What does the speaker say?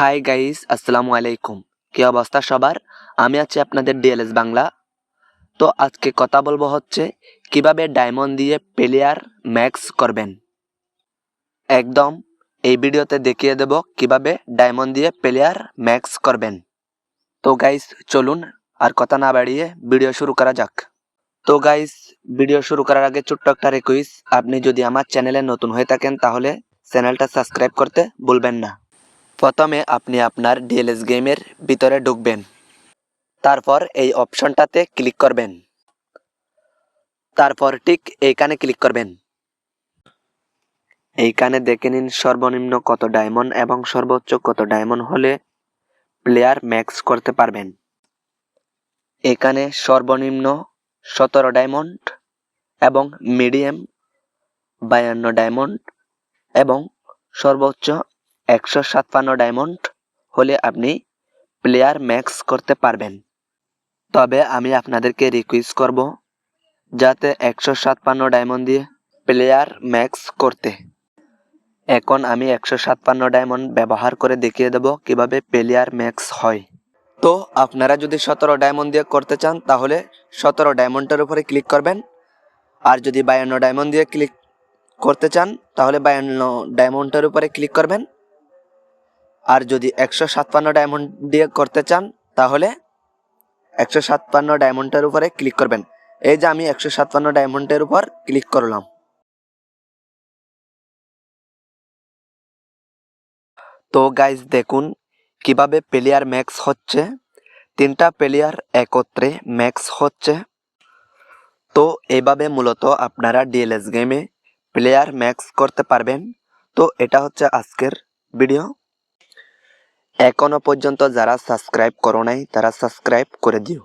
Hi guys আসসালামু আলাইকুম। কি অবস্থা সবার? আমি আছি আপনাদের ডিএলএস বাংলা। তো আজকে কথা বলব হচ্ছে, কীভাবে ডায়মন্ড দিয়ে প্লেয়ার ম্যাক্স করবেন। একদম এই ভিডিওতে দেখিয়ে দেব কীভাবে ডায়মন্ড দিয়ে প্লেয়ার ম্যাক্স করবেন। তো গাইস চলুন আর কথা না বাড়িয়ে ভিডিও শুরু করা যাক। তো গাইস ভিডিও শুরু করার আগে ছোট্ট একটা রিকোয়েস্ট আপনি যদি আমার চ্যানেলে নতুন হয়ে থাকেন তাহলে চ্যানেলটা সাবস্ক্রাইব করতে ভুলবেন না। প্রথমে আপনি আপনার ডিএলএস গেমের ভিতরে ঢুকবেন। তারপর এই অপশনটাতে ক্লিক করবেন। তারপর ঠিক এইখানে ক্লিক করবেন। এইখানে দেখে নিন সর্বনিম্ন কত ডায়মন্ড এবং সর্বোচ্চ কত ডায়মন্ড হলে প্লেয়ার ম্যাক্স করতে পারবেন। এখানে সর্বনিম্ন সতেরো ডায়মন্ড এবং মিডিয়াম বায়ান্ন ডায়মন্ড এবং সর্বোচ্চ একশো সাতান্ন ডায়মন্ড হলে আপনি প্লেয়ার ম্যাক্স করতে পারবেন। তবে আমি আপনাদেরকে রিকোয়েস্ট করব যাতে একশো সাতান্ন ডায়মন্ড দিয়ে প্লেয়ার ম্যাক্স করতে। এখন আমি একশো সাতান্ন ডায়মন্ড ব্যবহার করে দেখিয়ে দেব কীভাবে প্লেয়ার ম্যাক্স হয়। তো আপনারা যদি সতেরো ডায়মন্ড দিয়ে করতে চান, তাহলে সতেরো ডায়মন্ডের উপরে ক্লিক করবেন। আর যদি বায়ান্ন ডায়মন্ড দিয়ে ক্লিক করতে চান, তাহলে বায়ান্ন ডায়মন্ডের উপরে ক্লিক করবেন। আর যদি একশো সাতপান্ন ডায়মন্ড দিয়ে করতে চান, তাহলে একশো সাতপান্ন ডায়মন্ডের উপরে ক্লিক করবেন। এই যে আমি একশো সাতপান্ন ডায়মন্ডের উপর ক্লিক করলাম। তো গাইজ দেখুন কীভাবে প্লেয়ার ম্যাক্স হচ্ছে। তিনটা প্লেয়ার একত্রে ম্যাক্স হচ্ছে। তো এভাবে মূলত আপনারা ডিএলএস গেমে প্লেয়ার ম্যাক্স করতে পারবেন। তো এটা হচ্ছে আজকের ভিডিও এখনও পর্যন্ত যারা সাবস্ক্রাইব করো নাই তারা সাবস্ক্রাইব করে দিও।